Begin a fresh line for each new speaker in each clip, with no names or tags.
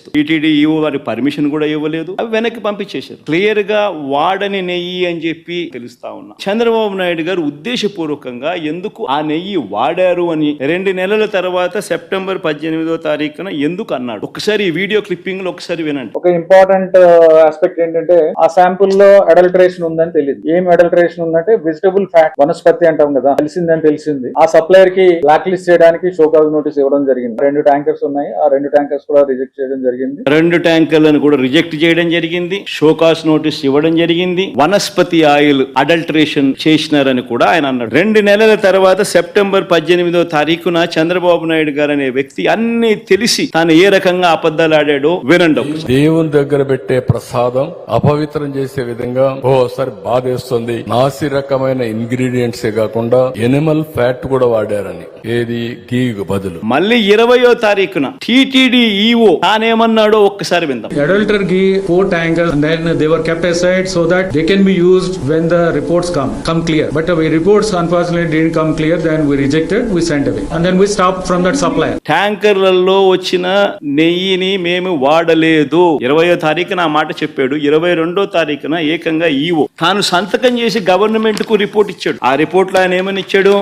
చేస్తూ. TTD EO వారి permission కూడా ఇవ్వలేదు. అవి వెనక్కి పంపించేశారు. క్లియర్గా వాడని నెయ్యి అని చెప్పి తెలుస్తా ఉన్నా. చంద్రబాబు నాయుడు గారు ఉద్దేశపూర్వకంగా ఎందుకు ఆ నెయ్యి వాడారు అని రెండు నెలల తర్వాత సెప్టెంబర్ పద్దెనిమిదో తారీఖున ఎందుకు అన్నాడు? ఒకసారి ఈ వీడియో క్లిప్పింగ్లో ఒకసారి వినండి.
ఒక ఇంపార్టెంట్ ఆస్పెక్ట్ ఏంటంటే ఆ శాంపుల్లో అడల్టరేషన్ ఉందని తెలియదు ఏం అడల్టరేషన్ ఉందంటే వెజిటబుల్ ఫ్యాట్ వనస్పతి అంటాం కదా తెలిసిందని తెలిసింది. ఆ సప్లయర్కి బ్లాక్ లిస్ట్ చేయడానికి షోకాజ్ నోటీస్ ఇవ్వడం జరిగింది. రెండు ట్యాంకర్స్ ఉన్నాయి. ఆ రెండు ట్యాంకర్స్ కూడా రిజెక్ట్ చేయడం జరిగింది.
రెండు ట్యాంకర్లను కూడా రిజెక్ట్ చేయడం జరిగింది. షోకాస్ నోటీస్ ఇవ్వడం జరిగింది. వనస్పతి ఆయిల్ అడల్టరేషన్ చేసినారని కూడా ఆయన అన్నాడు. రెండు నెలల తర్వాత సెప్టెంబర్ పద్దెనిమిదో తారీఖున చంద్రబాబు నాయుడు గారు అనే వ్యక్తి అన్ని తెలిసి తాను ఏ రకంగా అబద్ధాలు ఆడాడో వినండి.
దేవుని దగ్గర పెట్టే ప్రసాదం అపవిత్రం చేసే విధంగా ఓసారి బాధేస్తుంది. నాసి రకమైన ఇంగ్రీడియంట్స్ కాకుండా ఎనిమల్ ఫ్యాట్ కూడా వాడారని. ఏది? గీగు బదులు.
మళ్ళీ ఇరవయో తారీఖున టిటిడి ఈఓ తానేమన్నాడో ఒక్కసారి విందాం.
Adulterated ghee four tankers then they were kept aside so that they can be used when the reports come come clear but we reports unfortunate did come clear then we rejected we send away and then we stop from that supplier
ట్యాంకర్లలో వచ్చిన నెయ్యిని మేము వాడలేదు. ఇరవయో తారీఖున ఆ మాట చెప్పాడు. ఇరవై రెండో తారీఖున ఏకంగా ఈఓ తాను సంతకం చేసి గవర్నమెంట్కు రిపోర్ట్ ఇచ్చాడు. ఆ రిపోర్ట్లో ఆయన ఏమని ఇచ్చాడు?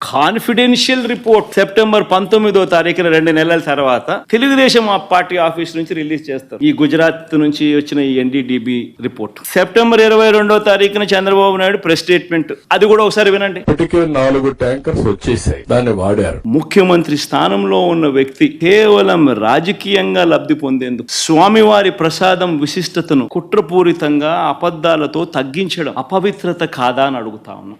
కాన్ఫిడెన్షియల్ రిపోర్ట్ సెప్టెంబర్ పంతొమ్మిదో తారీఖున రెండు నెలల తర్వాత తెలుగుదేశం ఆ పార్టీ ఆఫీస్ నుంచి రిలీజ్ చేస్తారు. ఈ గుజరాత్ నుంచి వచ్చిన ఈ ఎన్డీడీబీ రిపోర్ట్. సెప్టెంబర్ ఇరవై రెండో తారీఖున చంద్రబాబు నాయుడు ప్రెస్ స్టేట్మెంట్. అది కూడా ఒకసారి వినండి.
ఇప్పటికే నాలుగు ట్యాంకర్స్ వచ్చేసాయి. దాన్ని వాడారు.
ముఖ్యమంత్రి స్థానంలో ఉన్న వ్యక్తి కేవలం రాజకీయంగా లబ్ధి పొందేందుకు స్వామివారి ప్రసాదం విశిష్టతను కుట్రపూరితంగా అబద్ధాలతో తగ్గించడం అపవిత్రత కాదా అని అడుగుతా ఉన్నాం.